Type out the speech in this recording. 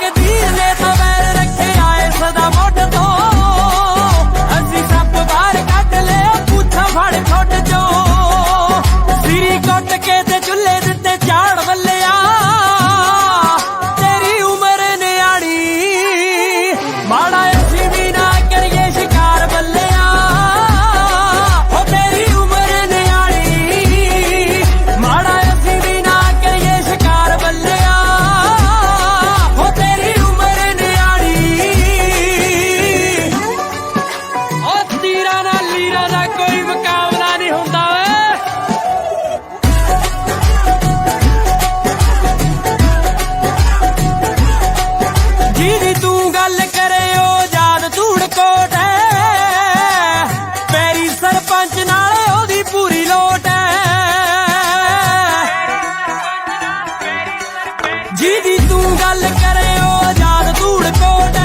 ਕਦੀਰ ਨੇ ਤਾਂ ਵੈਰ ਰੱਖਿਆ ਏ ਸਦਾ ਮੋਢ ਤੋਂ। ਅਸੀਂ ਸੱਪ ਬਾਹਰ ਕੱਢ ਲਿਆ ਪੂਛਾ ਫੜ ਛੋਟ ਜੋ ਸਿਰੀ ਕੱਟ ਕੇ ਤੇ ਚੁੱਲੇ ਦਿੱਤੇ ਝਾੜ ਵੱਲ ਜਿਹਦੀ ਤੂੰ ਗੱਲ ਕਰੇ ਉਹ ਯਾਰ ਧੂੜ ਕੋਟ